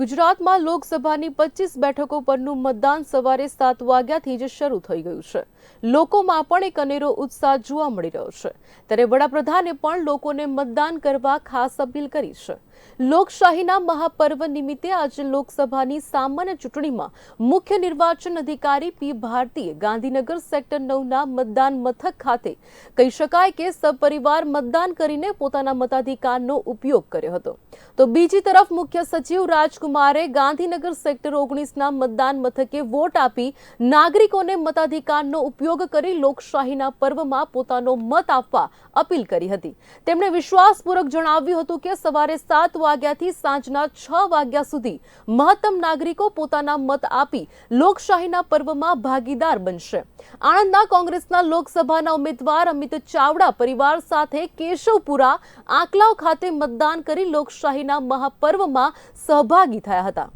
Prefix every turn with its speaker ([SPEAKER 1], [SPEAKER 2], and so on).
[SPEAKER 1] ગુજરાતમાં લોકસભાની પચીસ બેઠકો પરનું મતદાન સવારે સાત વાગ્યાથી જ શરૂ થઈ ગયું છે. લોકોમાં પણ એક અનેરો ઉત્સાહ જોવા મળી રહ્યો છે. ત્યારે વડાપ્રધાને પણ લોકોને મતદાન કરવા ખાસ અપીલ કરી છે. લોકશાહીના મહાપર્વ નિમિત્તે આજે લોકસભાની સામાન્ય ચૂંટણીમાં મુખ્ય નિર્વાચન અધિકારી પી ભારતીએ ગાંધીનગર સેક્ટર નવના મતદાન મથક ખાતે કહી શકાય કે સપરિવાર મતદાન કરીને પોતાના મતાધિકારનો ઉપયોગ કર્યો હતો. તો બીજી તરફ મુખ્ય સચિવ રાજકુમારે ગાંધીનગર સેક્ટર ઓગણીસના મતદાન મથકે વોટ આપી નાગરિકોને મતાધિકારનો ઉપયોગ કરી લોકશાહીના પર્વમાં પોતાનો મત આપવા અપીલ કરી હતી. તેમણે વિશ્વાસપૂર્વક જણાવ્યું હતું કે સવારે સાત વાગ્યાથી સાંજના છ વાગ્યા સુધી મહત્તમ નાગરિકો પોતાના મત આપી લોકશાહીના પર્વમાં ભાગીદાર બનશે. આણંદના કોંગ્રેસના લોકસભાના ઉમેદવાર અમિત ચાવડા પરિવાર સાથે કેશવપુરા આંકલાવ ખાતે મતદાન કરી લોકશાહીના મહાપર્વમાં સહભાગી થયા હતા.